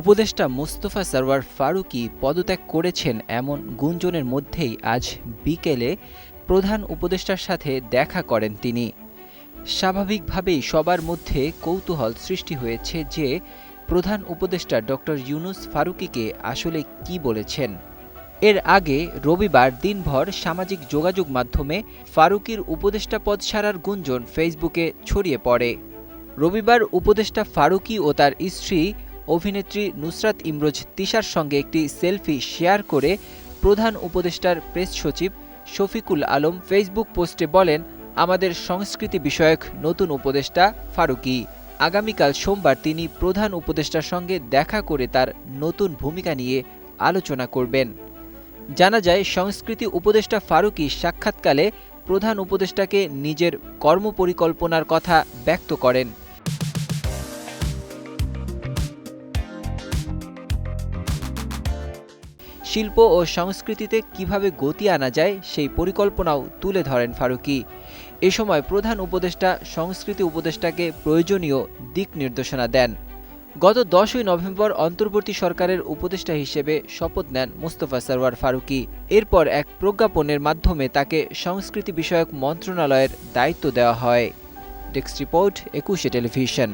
উপদেষ্টা মোস্তফা সরওয়ার ফারুকী পদত্যাগ করেছেন এমন গুঞ্জনের মধ্যেই আজ বিকেলে প্রধান উপদেষ্টার সাথে দেখা করেন তিনি। স্বাভাবিকভাবেই সবার মধ্যে কৌতূহল সৃষ্টি হয়েছে যে প্রধান উপদেষ্টা ডক্টর ইউনুস ফারুকিকে আসলে কি বলেছেন। এর আগে রবিবার দিনভর সামাজিক যোগাযোগ মাধ্যমে ফারুকীর উপদেষ্টা পদ ছাড়ার গুঞ্জন ফেসবুকে ছড়িয়ে পড়ে। রবিবার উপদেষ্টা ফারুকী ও তার স্ত্রী অভিনেত্রী নুসরাত ইমরোজ তিশার সঙ্গে একটি সেলফি শেয়ার করে প্রধান উপদেষ্টার প্রেস সচিব শফিকুল আলম ফেসবুক পোস্টে বলেন, আমাদের সংস্কৃতি বিষয়ক নতুন উপদেষ্টা ফারুকী। আগামীকাল সোমবার তিনি প্রধান উপদেষ্টার সঙ্গে দেখা করে তার নতুন ভূমিকা নিয়ে আলোচনা করবেন। জানা যায়, সংস্কৃতি উপদেষ্টা ফারুকী সাক্ষাৎকালে প্রধান উপদেষ্টাকে নিজের কর্মপরিকল্পনার কথা ব্যক্ত করেন। শিল্প ও সংস্কৃতিতে কীভাবে গতি আনা যায়, সেই পরিকল্পনাও তুলে ধরেন ফারুকী। এ সময় প্রধান উপদেষ্টা, সংস্কৃতি উপদেষ্টাকে প্রয়োজনীয় দিক নির্দেশনা দেন। গত দশই নভেম্বর অন্তর্বর্তী সরকারের উপদেষ্টা হিসেবে শপথ নেন মোস্তফা সরওয়ার ফারুকী। এরপর এক প্রজ্ঞাপনের মাধ্যমে তাকে সংস্কৃতি বিষয়ক মন্ত্রণালয়ের দায়িত্ব দেওয়া হয়। Desk report, Ekushey television.